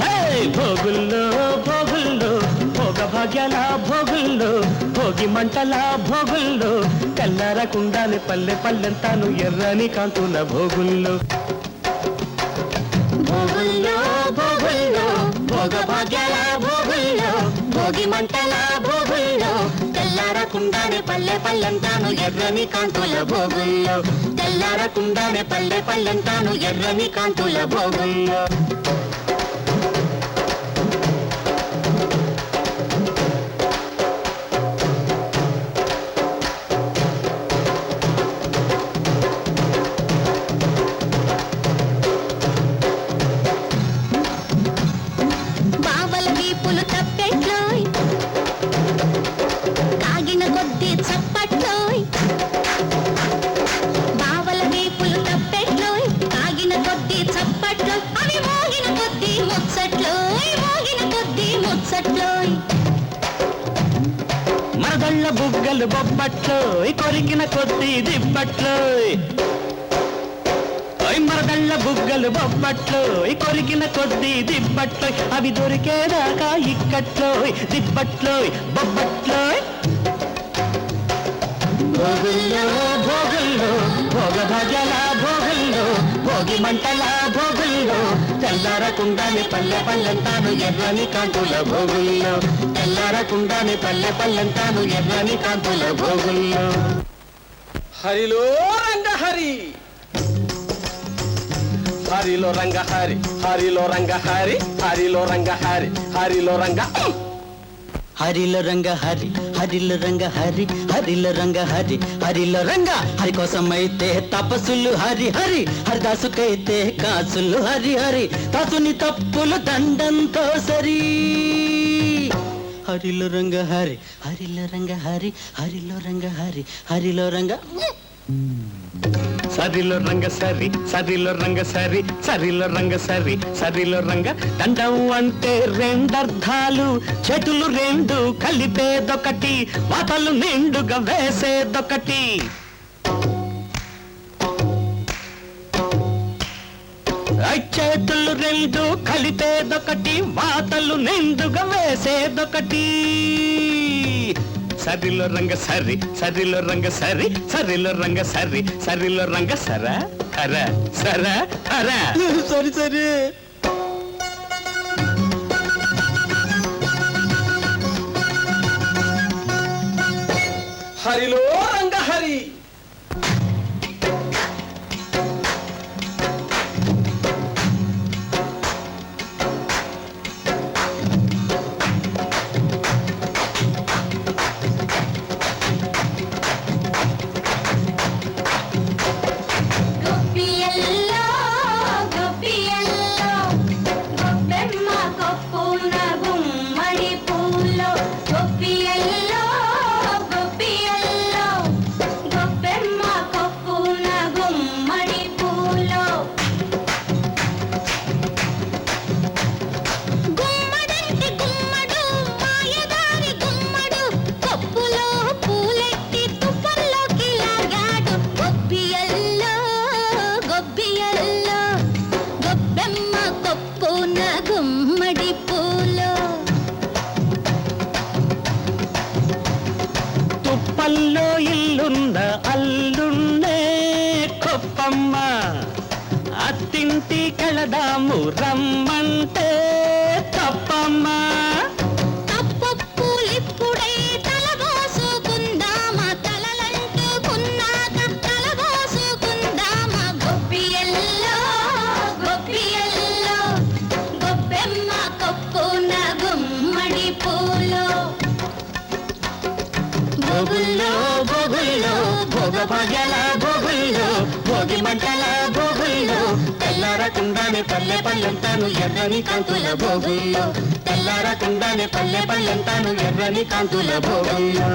హే! భోగుల్లో భోగుల్లో భోగ భాగ్యాల భోగుల్లో భోగి మంటల భోగుల్లో తెల్లరకుండానే పల్లె పల్లెంతాను ఎర్రని కాంతుల భోగుల్లో భోగుల్లో భోగుల్లో భోగ భాగ్యాల భోగుల్లో భోగి మంటల భోగుల్లో తెల్లారకుండానే పల్లె పల్లెంటాను ఎర్రని కాంతుల భోగుల్లో. తెల్లారకుండానే పల్లె పల్లెంటాను ఎర్రని కాంతుల భోగుల్లో. బుగ్గలు బొబ్బట్లో కొరికిన కొద్ది దిబ్బట్లో. మరదళ్ళ బుగ్గలు బొబ్బట్లో కొరికిన కొద్ది దిబ్బట్లో. అవి దొరికేదాకా ఇక్కట్లో దిబ్బట్లో బొబ్బట్లో. భోగుల్లో భోగుల్లో భోగ భాగ్యాల భోగుల్లో భోగి మంటల భోగుల్లో. తెల్లారకుండానే పల్లె పల్లెంతాను ఎర్రని కాంతుల భోగుల్లో. తెల్లారకుండానే పల్లె పల్లెంతాను ఎర్రని కాంతుల భోగుల్లో. హరిలో రంగ హరి హరిలో రంగ హరి హరిలో రంగ హరి హరిలో రంగ హరి హరిలో రంగ హరిలో రంగ హరి హరిల రంగ హరి హరిల రంగ హరి హరిల రంగ హరి కోసమైతే తపస్సులు హరి హరి హరిదాసుకైతే కాసులు హరి హరి దాసుని తప్పులు దండంతో సరి. హరిల రంగ హరి హరిల రంగ హరి హరిలో రంగ హరి హరిలో రంగ సరిలో రంగ సరి సరిలో రంగ సరి సరిలో రంగ సరి సరిలో రంగ దండం అంటే రెండర్ధాలు చేతులు రెండు కలిపేదొకటి మాటలు నిండుగా వేసేదొకటి. చేతులు రెండు కలిపేదొకటి వాతలు నిండుగా వేసేదొకటి. సరిలో రంగ సరి సరిలో రంగ సరి సరిలో రంగ సరి సరిలో రంగ సర కర సర కర సరి సరి. హరిలో కొప్పున గుమ్మడి పూలో. భోగుల్లో భోగుల్లో భోగ భాగ్యాల భోగుల్లో భోగి మంటల తెల్లారకుండానే పల్లె పల్లెంతాను ఎర్రని కాంతుల భోగుల్లో తెల్లారకుండానే పల్లె పల్లెంతాను ఎర్రని కాంతుల భోగుల్లో